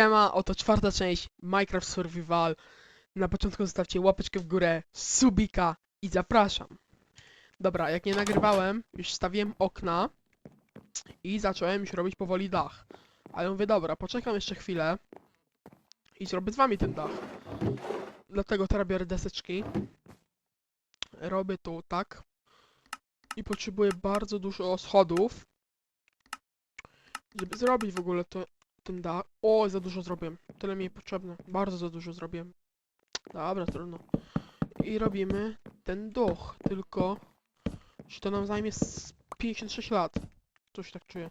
Siema, oto czwarta część Minecraft Survival. Na początku zostawcie łapeczkę w górę, subika i zapraszam. Dobra, jak nie nagrywałem, już stawiłem okna i zacząłem już robić powoli dach. Ale mówię, dobra, poczekam jeszcze chwilę i zrobię z wami ten dach. Dlatego teraz biorę deseczki. Robię to tak. I potrzebuję bardzo dużo schodów, żeby zrobić w ogóle to, ten dach. O, za dużo zrobiłem. Tyle mi potrzebne. Bardzo za dużo zrobiłem. Dobra, trudno. I robimy ten dach. Tylko, że to nam zajmie z 56 lat. Coś tak czuję.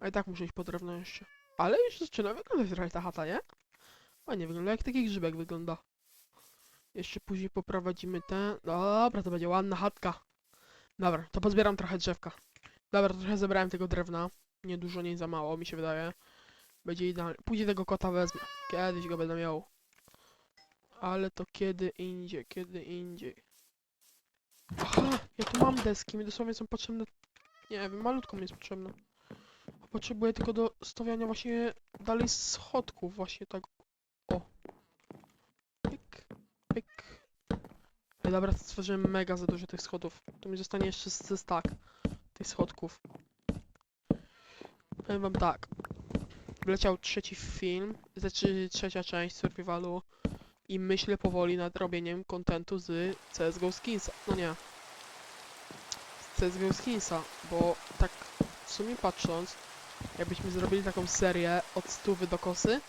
A i tak muszę iść po drewno jeszcze. Ale już zaczyna wyglądać trochę ta chata, nie? Ładnie wygląda, jak taki grzybek wygląda. Jeszcze później poprowadzimy ten... Dobra, to będzie ładna chatka. Dobra, to pozbieram trochę drzewka. Dobra, trochę zebrałem tego drewna. Nie dużo, nie za mało, mi się wydaje. Będzie idealnie. Później tego kota wezmę. Kiedyś go będę miał. Ale to kiedy indziej, kiedy indziej. Aha, ja tu mam deski, mi dosłownie są potrzebne... Nie wiem, malutko mi jest potrzebne. Potrzebuję tylko do stawiania właśnie dalej schodków, właśnie tak. O. Pyk, pyk. Dobra, stworzyłem mega za dużo tych schodów. Tu mi zostanie jeszcze stack tych schodków. Powiem wam tak. Wleciał trzeci film, znaczy trzecia część survivalu i myślę powoli nad robieniem kontentu z CSGO Skinsa. No nie. Z CSGO Skinsa, bo tak w sumie patrząc, jakbyśmy zrobili taką serię od stówy do kosy,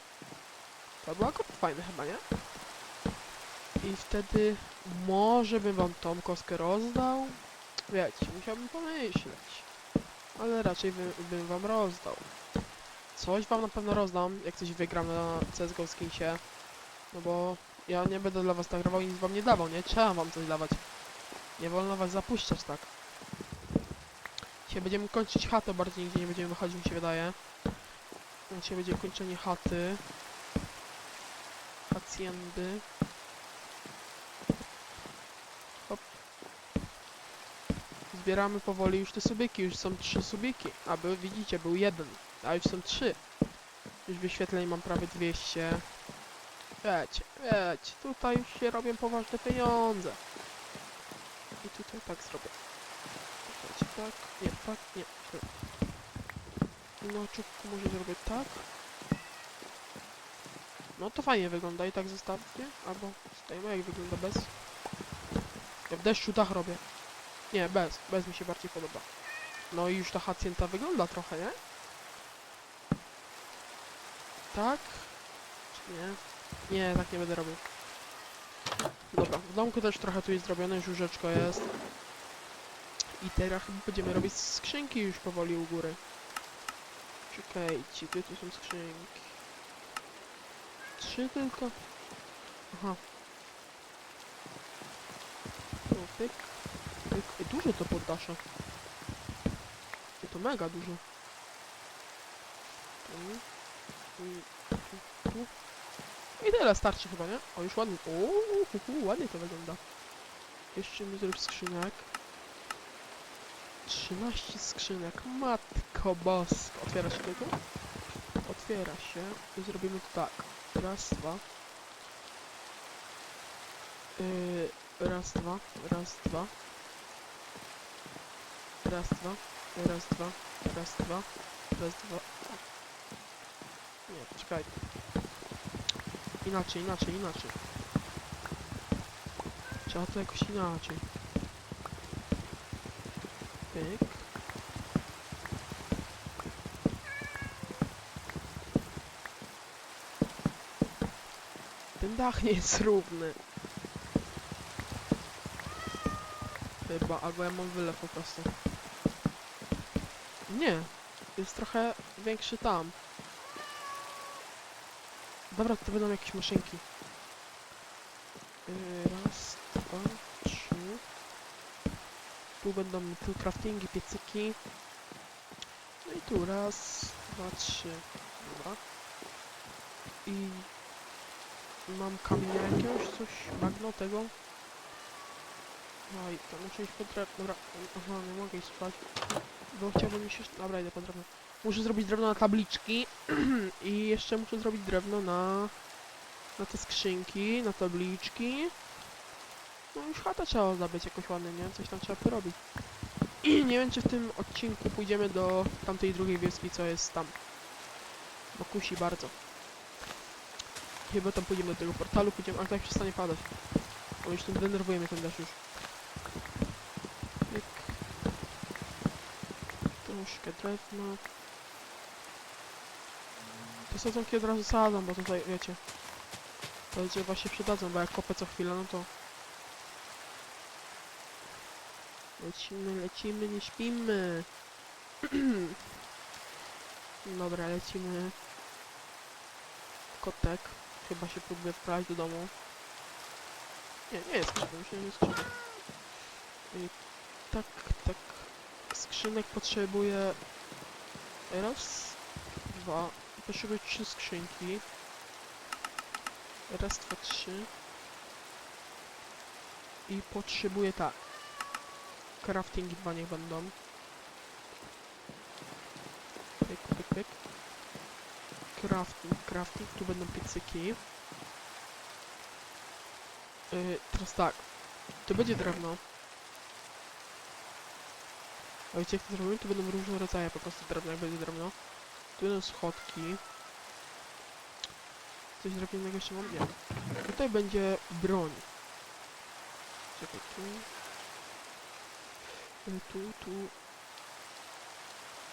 to było akurat fajne chyba, nie? I wtedy może bym wam tą koskę rozdał. Wiecie, musiałbym pomyśleć. Ale raczej bym wam rozdał. Coś wam na pewno rozdam, jak coś wygram na CSGO skinsie. No bo ja nie będę dla was nagrywał i nic wam nie dawał, nie? Trzeba wam coś dawać. Nie wolno was zapuszczać tak. Dzisiaj będziemy kończyć chatę, bardziej nigdzie nie będziemy wychodzić, mi się wydaje. Dzisiaj będzie kończenie chaty. Hacjendy. Hop. Zbieramy powoli już te subiki, już są trzy subiki. A by widzicie, był jeden, a już są trzy. Już wyświetleń mam prawie 200. Wiecie, wiecie, tutaj już się robią poważne pieniądze. I tutaj tak zrobię. Wiecie, tak, nie, tak, nie. na czubku może zrobię tak. No to fajnie wygląda i tak zostawcie. Albo stajemy jak wygląda bez. Ja w deszczu dach robię. Nie, bez. Bez mi się bardziej podoba. No i już ta hacjenta wygląda trochę, nie? Tak? Czy nie? Nie, tak nie będę robił. Dobra, w domku też trochę tu jest zrobione, już łóżeczko jest. I teraz będziemy robić skrzynki już powoli u góry. Czekajcie, gdzie tu są skrzynki? Trzy tylko? Aha. Tu, pyk, pyk. Ej, duże to poddasze. Ej, to mega dużo. Tu. I tyle starczy chyba, nie? O, już ładnie. O, hu, hu, ładnie to wygląda. Jeszcze mi zrobić skrzynek. 13 skrzynek. Matko boska. Otwiera się tylko? Otwiera się. I zrobimy to tak. Raz, dwa. Yy, raz, dwa. Raz, dwa. Raz, dwa. Raz, dwa. Raz, dwa. Raz, dwa. Nie, czekaj. Inaczej, inaczej, inaczej. Trzeba to jakoś inaczej. Pyk. Ten dach nie jest równy. Chyba, albo ja mam wylew po prostu. Nie. Jest trochę większy tam. Dobra, to będą jakieś maszynki. Yy, Raz, dwa, trzy. Tu będą tu craftingi, piecyki. No i tu raz, dwa, trzy. Dobra. I mam kamienia jakiegoś, coś, bagno tego. No i to muszę iść po drewno. Dobra, aha, nie mogę iść spać. Bo chciałbym iść jeszcze... Dobra, idę po drewno. Muszę zrobić drewno na tabliczki i jeszcze muszę zrobić drewno na, na te skrzynki, na tabliczki. No już chata trzeba ozdabiać jakoś ładnie, nie? Coś tam trzeba porobić. I nie wiem, czy w tym odcinku pójdziemy do tamtej drugiej wioski, co jest tam. Bo kusi bardzo. Chyba tam pójdziemy do tego portalu, pójdziemy, ale tak przestanie padać. Bo już ten denerwuje mnie ten deszcz już. Troszkę drewna. Te sadzonki od razu sadzą, bo tutaj, wiecie, to się przydadzą, bo jak kopę co chwilę, no to... Lecimy, lecimy, nie śpimy. Dobra, lecimy. Kotek. Chyba się próbuje wprawić do domu. Nie, nie jest krzywy, już nie krzywy. I tak, tak. Skrzynek potrzebuję... Raz, dwa. Potrzebuję trzy skrzynki. Raz, dwa, trzy. I potrzebuję tak. Craftingi dwa niech będą. Pyk, pyk, pyk. Crafting, crafting, tu będą piecyki. Yy, teraz tak. To będzie drewno. A wiecie jak to zrobimy? Tu będą różne rodzaje po prostu drewna, jak będzie drewno. Tu schodki. Coś drewnianego jeszcze mam? Nie. Tutaj będzie broń. Czekaj, tu. Y, Tu, tu.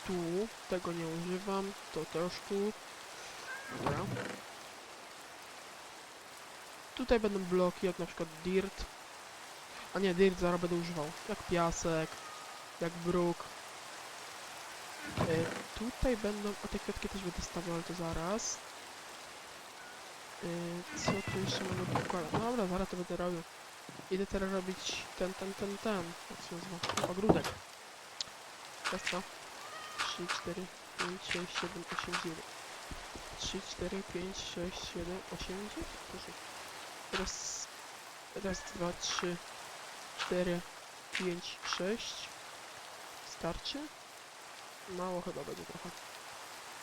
Tu. Tego nie używam. To też tu. Dobra. Tutaj będą bloki, jak na przykład dirt. A nie, dirt zaraz będę używał. Jak piasek, jak bruk. Y, tutaj będą, a te kwiatki też będę stawiał, ale to zaraz. Y, co tu jeszcze mamy pokładać? Dobra, zaraz to będę robił. Idę teraz robić ten, ten, ten, ten. Jak się nazywa? Ogródek. Teraz co? 3, 4, 5, 6, 7, 8, 9. 3, 4, 5, 6, 7, 8, 9. Proszę. Teraz. Raz, dwa, trzy, cztery, pięć, sześć. Starczy? Mało chyba będzie trochę.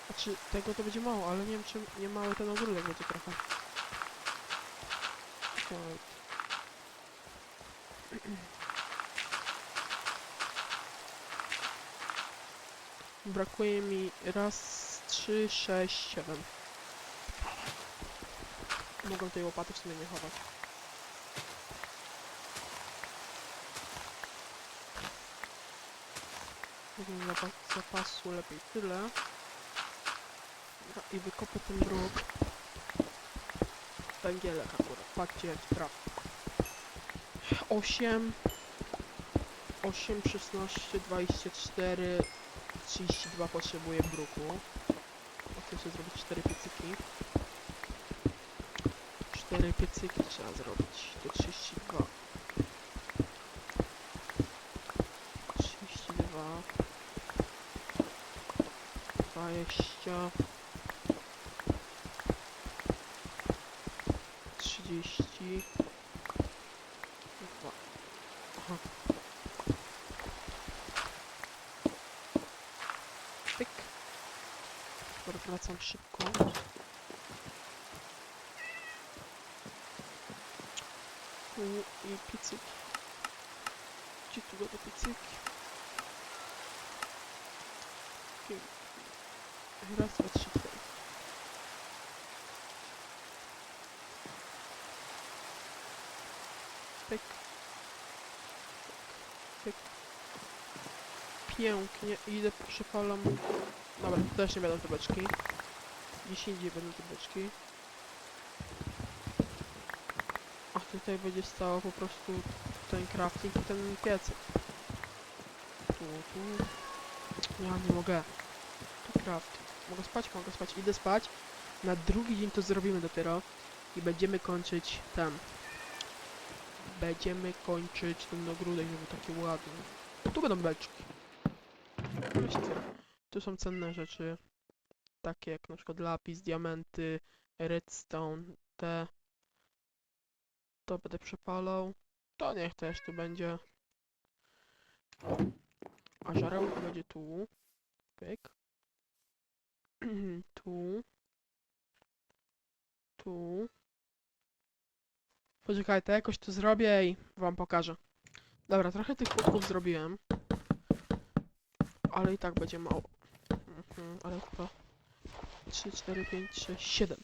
Znaczy, tego to będzie mało, ale nie wiem czy nie mały ten ogródek będzie trochę. Brakuje mi raz, trzy, sześć, siedem. Mogę tej łopaty w sumie nie chować. Zapa zapasu lepiej tyle. I wykopię ten bruk. Węgielek akurat. Patrzcie jak traf. 8 8, 16, 24 32 potrzebuję bruku. Chcę sobie zrobić 4 piecyki. 4 piecyki trzeba zrobić. To 32. 32. 20. 30. Dwa. Aha. Pyk. Dobra, wracam szybko. Tu i piecyki. Gdzie tu będą piecyki? Okej. Raz, dwa, trzy, cztery. Pyk. Pyk. Pięknie. Idę, przypalam. Dobra, też nie będą te beczki. Gdzieś indziej będą te beczki. A tutaj będzie stało po prostu ten crafting i ten piecyk. Tu, tu. Ja nie mogę. Tu craft. Mogę spać? Mogę spać. Idę spać. Na drugi dzień to zrobimy dopiero. I będziemy kończyć ten. Będziemy kończyć ten ogródek, żeby taki ładny. Tu będą beczki. Tu są cenne rzeczy. Takie jak na przykład lapis, diamenty, redstone, te. To będę przepalał. To niech też tu będzie. A żarełko będzie tu. Pyk. tu. Tu. Poczekaj, to jakoś to zrobię i wam pokażę. Dobra, trochę tych kółków zrobiłem. Ale i tak będzie mało. Mhm, ale chyba 3, 4, 5, 6, 7.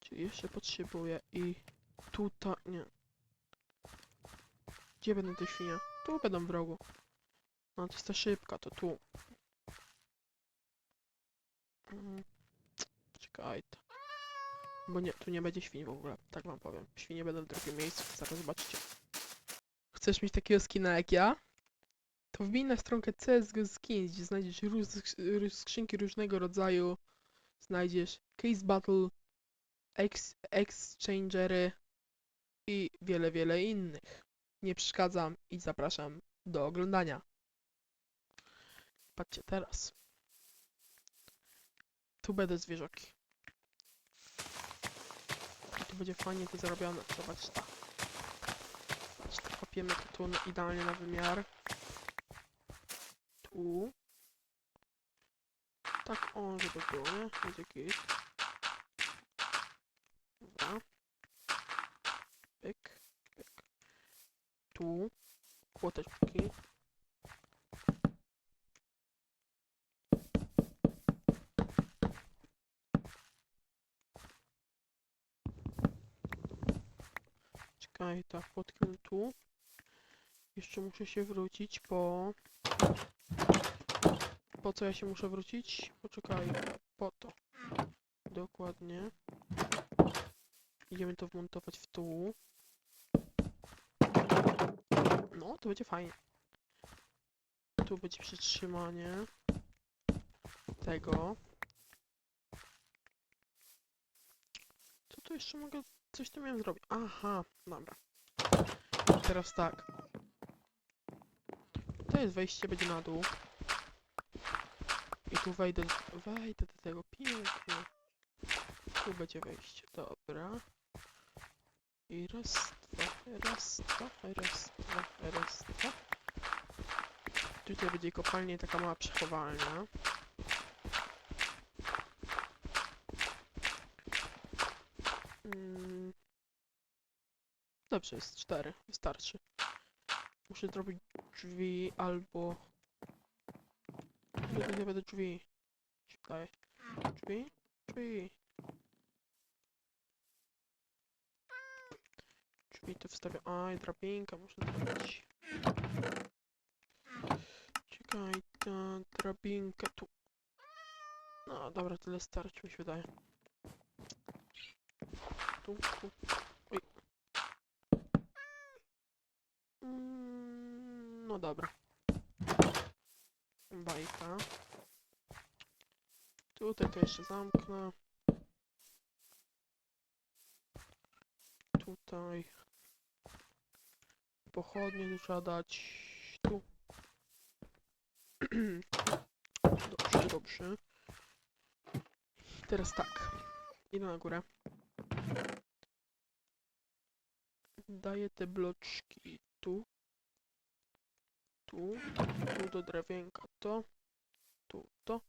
Czyli jeszcze potrzebuję i tutaj, nie. Gdzie będą te świnie? Tu będą w rogu. No to jest ta szybka, to tu. Mm, Czekaj. Bo nie, tu nie będzie świń w ogóle, tak wam powiem. Świnie będą w drugim miejscu, zaraz zobaczycie. Chcesz mieć takiego skina jak ja? To wbij na stronkę CSGO Skins, gdzie znajdziesz róż, ró- skrzynki różnego rodzaju. Znajdziesz Case Battle, ex, Exchangery i wiele, wiele innych. Nie przeszkadzam i zapraszam do oglądania. Patrzcie teraz. Tu będę zwierzaki. I tu będzie fajnie to zrobione. Zobacz to. Zobacz to. Kopiemy to tu idealnie na wymiar. Tu. Tak o, żeby było, nie? Będzie git. Dobra. Pyk, pyk. Tu. Kłoteczki. Czekaj, tak, potknę tu. Jeszcze muszę się wrócić po... Po co ja się muszę wrócić? Poczekaj, po to. Dokładnie. Idziemy to wmontować w tu. No, to będzie fajnie. Tu będzie przytrzymanie tego. Co tu jeszcze mogę... Coś tu miałem zrobić. Aha, dobra. Teraz tak. To jest wejście, będzie na dół. I tu wejdę, wejdę do tego pięknie. Tu będzie wejście, dobra. I raz, dwa, raz, dwa, raz, dwa, raz, dwa. Tutaj będzie kopalnia i taka mała przechowalnia. Dobrze, jest cztery, wystarczy. Muszę zrobić drzwi albo... Nie, nie będę drzwi. Czekaj. Drzwi? Drzwi. Drzwi to wstawię. Aj, drabinka muszę zrobić. Czekaj, ta drabinkę tu. No dobra, tyle starczy mi się wydaje. Mm, no dobra. Bajka. Tutaj to jeszcze zamknę. Tutaj. Pochodnie trzeba dać. Tu. dobrze, dobrze. Teraz tak. Idę na górę. Daję te bloczki tu. Tu. Tu do drewienka to. Tu to.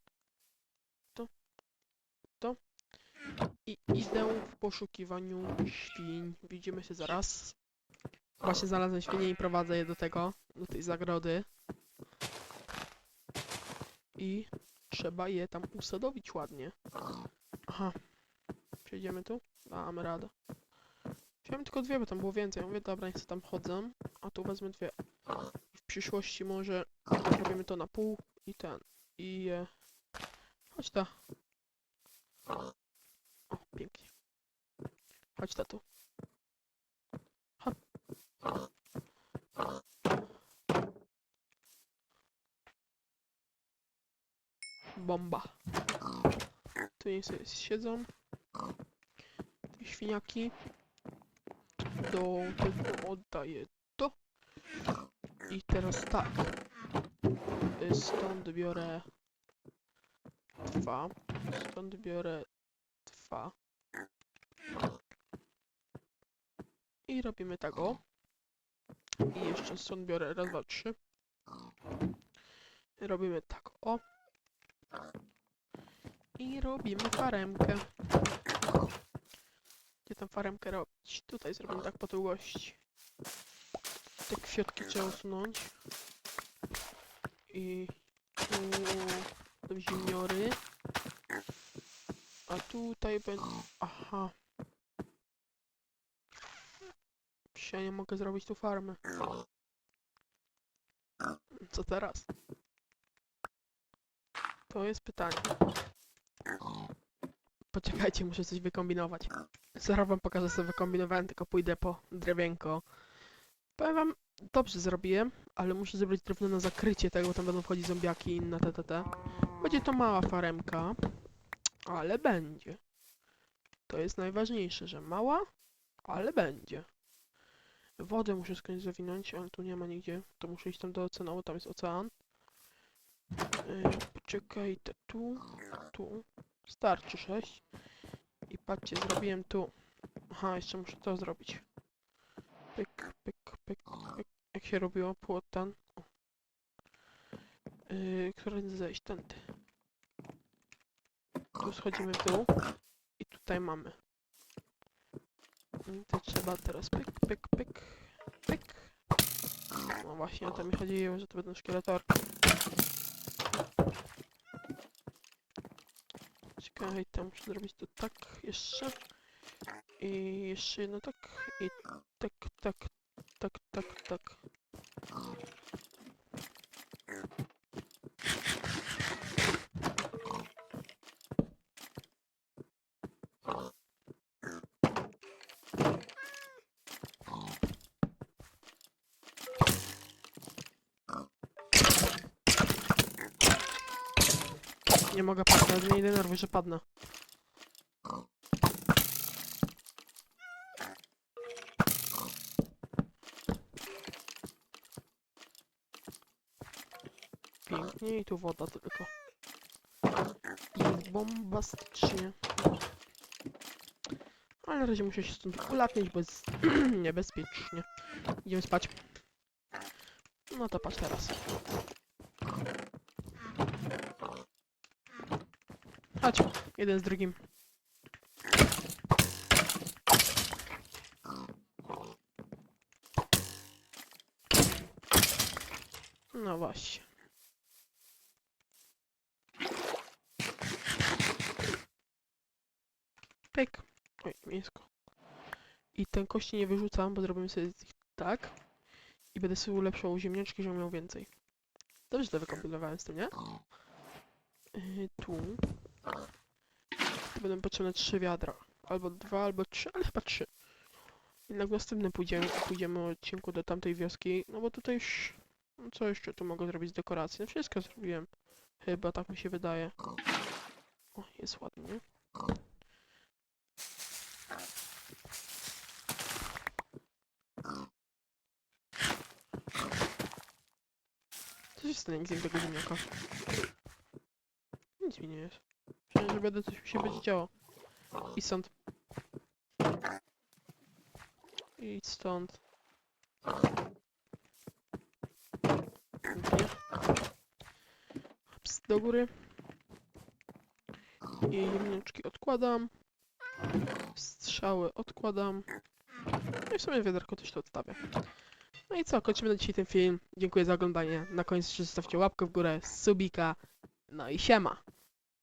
To. To. I idę w poszukiwaniu świń. Widzimy się zaraz. Właśnie znalazłem świnie i prowadzę je do tego, do tej zagrody. I trzeba je tam usadowić ładnie. Aha. Przejdziemy tu? Damy radę. Wziąłem tylko dwie, bo tam było więcej. Mówię, dobra, niech tam chodzę. A tu wezmę dwie. W przyszłości może zrobimy to na pół i ten. I... E... Chodź ta. O, pięknie. Chodź ta tu. Bomba. Tu sobie siedzą. Te świniaki. Do tego oddaję to. I teraz tak. Y, Stąd biorę dwa. Stąd biorę dwa. I robimy tak o. I jeszcze stąd biorę raz, dwa, trzy. Robimy tak o. I robimy faremkę. Gdzie tam faremkę robić? Tutaj zrobimy tak po długości. Te kwiatki trzeba usunąć. I tu do ziemiory. A tutaj będzie... Aha. Ja nie mogę zrobić tu farmy? Co teraz? To jest pytanie. Poczekajcie, muszę coś wykombinować. Zaraz wam pokażę, co wykombinowałem, tylko pójdę po drewienko. Powiem wam, dobrze zrobiłem, ale muszę zrobić drewno na zakrycie tego, bo tam będą wchodzić zombiaki i inne TTT. Będzie to mała faremka, ale będzie. To jest najważniejsze, że mała, ale będzie. Wodę muszę skądś zawinąć, ale tu nie ma nigdzie. To muszę iść tam do oceanu, bo tam jest ocean. Yy, poczekaj, tu, tu. Starczy 6. I patrzcie, zrobiłem tu. Aha, jeszcze muszę to zrobić. Pyk, pyk, pyk, pyk. Jak się robiło płot ten? O. Yy, którędy zejść? Tędy. Tu schodzimy w dół. I tutaj mamy. I to trzeba teraz pyk, pyk, pyk, pyk. No właśnie, o to mi chodziło, że to będą szkieletorki. Czekaj, to muszę zrobić to tak jeszcze. I jeszcze jedno tak. I tak, tak, tak, tak, tak. Padnąć, nie denerwuj, że padnę. Pięknie i tu woda tylko. Bombastycznie. Ale na razie muszę się stąd ulatnić, bo jest niebezpiecznie. Idziemy spać. No to patrz teraz. Chodź, jeden z drugim. No właśnie. Pyk. Oj, mięsko. I ten kości nie wyrzucam, bo zrobimy sobie tak. I będę sobie ulepszał ziemniaczki, żebym miał więcej. Dobrze to wykombinowałem z tym, nie? Yy, tu. Tu będą potrzebne trzy wiadra. Albo dwa, albo trzy, ale chyba trzy. Jednak w następnym pójdziemy, pójdziemy odcinku do tamtej wioski, no bo tutaj już... No co jeszcze tu mogę zrobić z dekoracji? No wszystko zrobiłem. Chyba, tak mi się wydaje. O, jest ładnie. Co się stanie, gdy tego ziemniaka? Nic mi nie jest. Że będę coś się będzie działo. I stąd. Idź stąd. Ps, do góry. I jemniczki odkładam. Strzały odkładam. No i w sumie wiaderko też tu odstawię. No i co, kończymy na dzisiaj ten film. Dziękuję za oglądanie. Na koniec jeszcze zostawcie łapkę w górę, subika. No i siema.